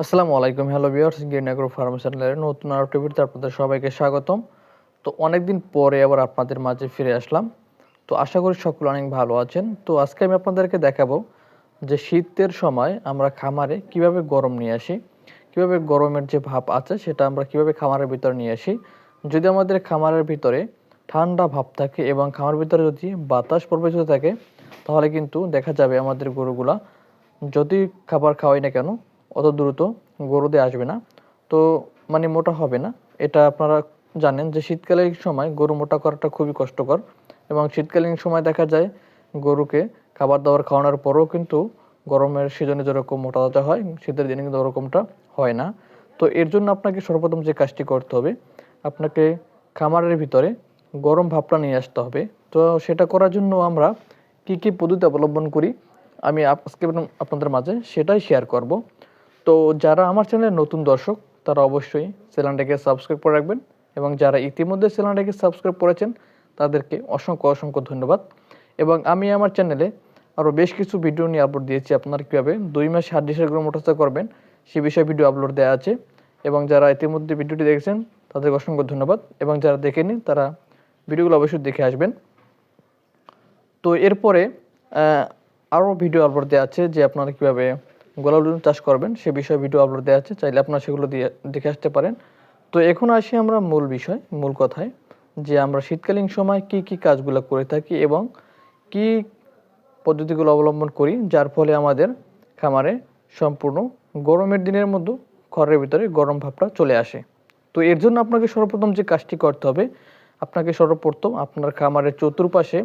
আসসালামু আলাইকুম hello viewers green farm চ্যানেলের নতুন আরও টিভিতে আপনাদের সবাইকে স্বাগতম। তো অনেকদিন পরে আবার আপনাদের মাঝে ফিরে আসলাম। তো আশা করি সকলে অনেক ভালো আছেন। তো আজকে আমি আপনাদেরকে দেখাবো যে শীতের সময় আমরা খামারে কীভাবে গরম নিয়ে আসি, কীভাবে গরমের যে ভাব আছে সেটা আমরা কীভাবে খামারের ভিতরে নিয়ে আসি। যদি আমাদের খামারের ভিতরে ঠান্ডা ভাব থাকে এবং খামারের ভিতরে যদি বাতাস প্রবেশিত থাকে, তাহলে কিন্তু দেখা যাবে আমাদের গরুগুলা, যদি খাবার খাওয়াই না কেন অত দ্রুত গরুতে আসবে না। তো মানে মোটা হবে না। এটা আপনারা জানেন যে শীতকালীন সময় গরু মোটা করাটা খুবই কষ্টকর এবং শীতকালীন সময় দেখা যায় গরুকে খাবার দাবার খাওয়ানোর পরেও কিন্তু গরমের সিজনে যেরকম মোটা তাজা হয়, শীতের দিনে কিন্তু ওরকমটা হয় না। তো এর জন্য আপনাকে সর্বপ্রথম যে কাজটি করতে হবে, আপনাকে খামারের ভিতরে গরম ভাবটা নিয়ে আসতে হবে। তো সেটা করার জন্য আমরা কি কি পদ্ধতি অবলম্বন করি, আমি আজকে আপনাদের মাঝে সেটাই শেয়ার করব। তো যারা আমার চ্যানেলের নতুন দর্শক, তারা অবশ্যই চ্যানেলটাকে সাবস্ক্রাইব করে রাখবেন এবং যারা ইতিমধ্যে চ্যানেলটাকে সাবস্ক্রাইব করেছেন, তাদেরকে অসংখ্য অসংখ্য ধন্যবাদ। এবং আমি আমার চ্যানেলে আরও বেশ কিছু ভিডিও নিয়ে আপলোড দিয়েছি, আপনারা কীভাবে দুই মাস হাত ডিসের গ্রো মোটরসা করবেন, সে বিষয়ে ভিডিও আপলোড দেওয়া আছে। এবং যারা ইতিমধ্যে ভিডিওটি দেখেছেন, তাদেরকে অসংখ্য ধন্যবাদ। এবং যারা দেখেনি তারা ভিডিওগুলো অবশ্যই দেখে আসবেন। তো এরপরে আরও ভিডিও আপলোড দেওয়া আছে যে আপনারা কীভাবে গোলাপ জল চাষ করবেন, সে বিষয়ে ভিডিও আপলোড দেওয়া আছে, চাইলে আপনারা সেগুলো দিয়ে দেখে আসতে পারেন। তো এখন আসি আমরা মূল বিষয়, মূল কথায়, যে আমরা শীতকালীন সময় কি কি কাজগুলো করে থাকি এবং কি পদ্ধতিগুলো অবলম্বন করি, যার ফলে আমাদের খামারে সম্পূর্ণ গরমের দিনের মধ্যে ঘরের ভিতরে গরম ভাবটা চলে আসে। তো এর জন্য আপনাকে সর্বপ্রথম যে কাজটি করতে হবে, আপনাকে সর্বপ্রথম আপনার খামারের চতুর্পাশে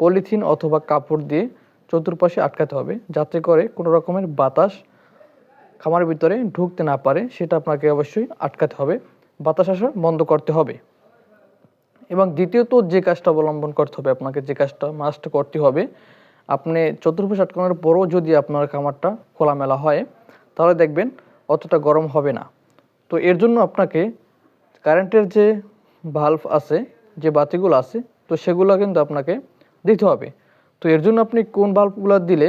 পলিথিন অথবা কাপড় দিয়ে চতুর্পাশে আটকাতে হবে। যাতে করে কোনো রকমের বাতাস খামারের ভিতরে ঢুকতে না পারে, সেটা আপনাকে অবশ্যই আটকাতে হবে। বাতাস আসা বন্ধ করতে হবে। এবং দ্বিতীয়ত যে কাজটা অবলম্বন করতে হবে, আপনাকে যে কাজটা মাস্ট করতে হবে, আপনি চতুর্পাশে আটকানোর পরও যদি আপনার খামারটা খোলামেলা হয়, তাহলে দেখবেন অতটা গরম হবে না। তো এর জন্য আপনাকে কারেন্টের যে ভাল্ব আছে, যে বাতিগুলো আছে, তো সেগুলো কিন্তু আপনাকে দিতে হবে। তো এর জন্য আপনি কোন বাল্বগুলো দিলে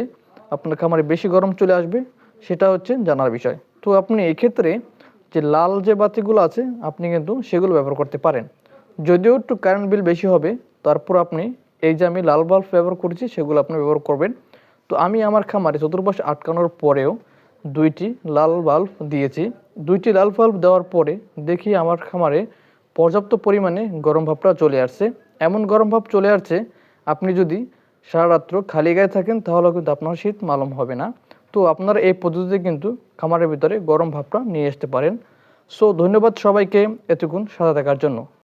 আপনার খামারে বেশি গরম চলে আসবে সেটা হচ্ছে জানার বিষয়। তো আপনি এই ক্ষেত্রে যে লাল যে বাতিগুলো আছে, আপনি কিন্তু সেগুলো ব্যবহার করতে পারেন। যদিও একটু কারেন্ট বিল বেশি হবে, তারপর আপনি এই যে আমি লাল বাল্ব ব্যবহার করেছি, সেগুলো আপনি ব্যবহার করবেন। তো আমি আমার খামারে চতুর্পাশে আটকানোর পরেও দুইটি লাল বাল্ব দিয়েছি। দুইটি লাল বাল্ব দেওয়ার পরে দেখি আমার খামারে পর্যাপ্ত পরিমাণে গরম ভাবটা চলে আসছে। এমন গরম ভাব চলে আসছে, আপনি যদি সারা রাত্র খালি গায়ে থাকেন তাহলে কিন্তু আপনার শীত মালুম হবে না। তো আপনারা এই পদ্ধতিতে কিন্তু খামারের ভিতরে গরম ভাবটা নিয়ে আসতে পারেন। সো ধন্যবাদ সবাইকে, এতক্ষণ সাথে থাকার জন্য।